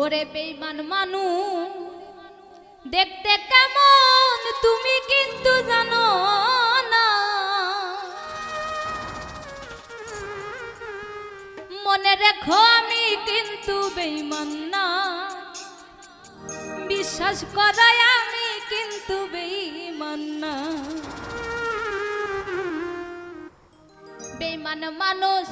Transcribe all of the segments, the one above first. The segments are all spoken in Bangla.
ওরে বেইমান মানু দেখতে কেমন তুমি কিন্তু জানো না। মনে রেখো আমি কিন্তু বেইমান না। বিশ্বাস করাই আমি কিন্তু বেইমান না। বেইমান মানুষ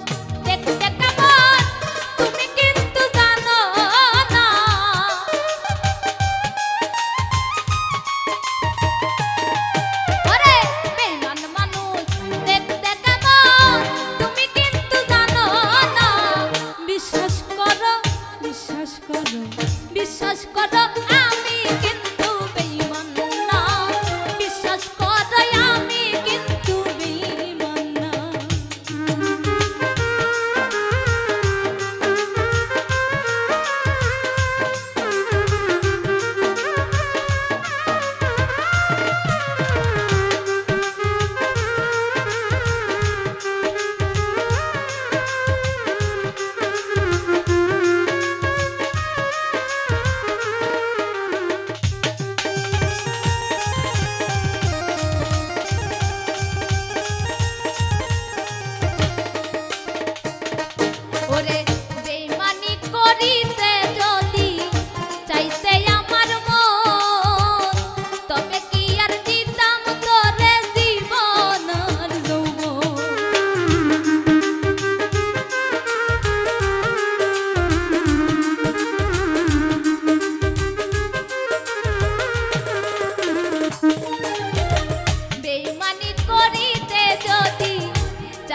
বিশ্বাস করো। বিশ্বাস করো আমি কিন্তু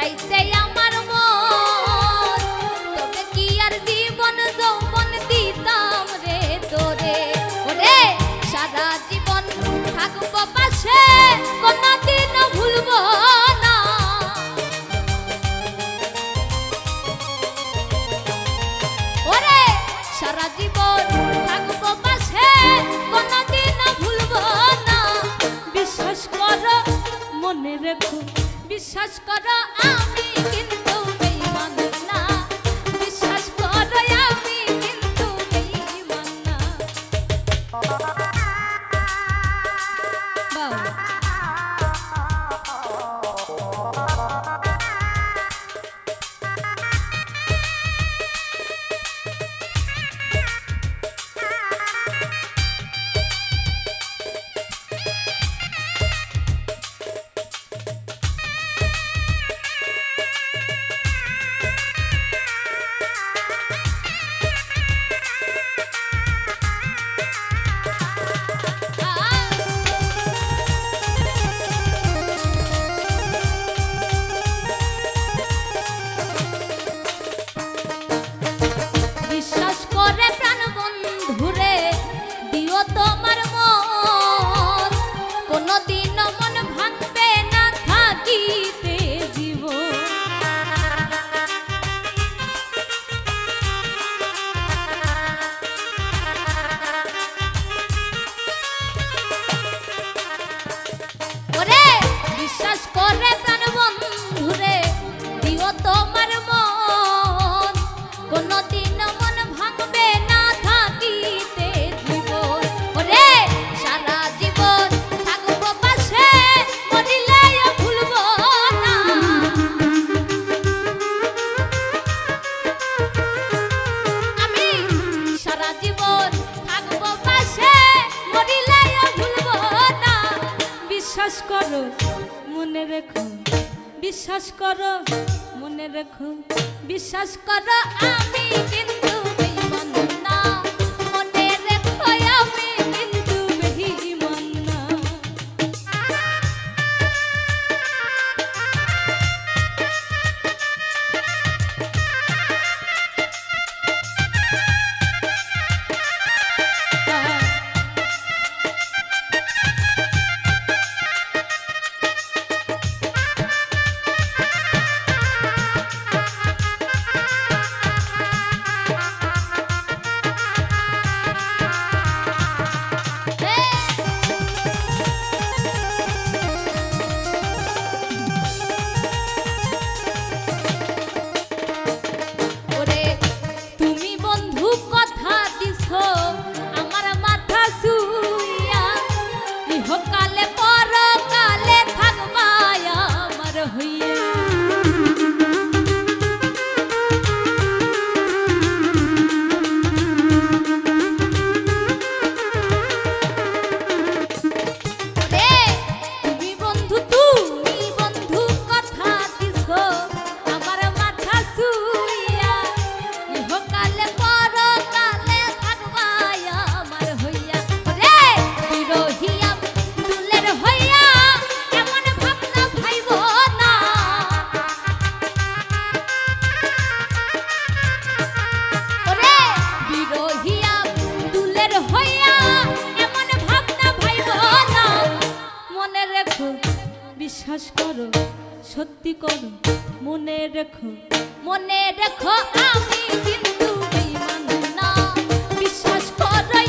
চাইতে আমার মন। তবে কি আর জীবন যৌবন দিতাম রে তোরে? ওরে, সারা জীবন থাকব পাশে কোনদিন ভুলবো না। ওরে, সারা জীবন থাকব পাশে কোনদিন ভুলবো মনে রেখো বিশ্বাস করো আমি কিন্তু করো মনে রেখো বিশ্বাস করো মনে রেখো বিশ্বাস করো আমি কিন্তু বিশ্বাস করো সত্যি করো মনে রেখো। মনে রেখো আমি কিন্তু বিশ্বাস করো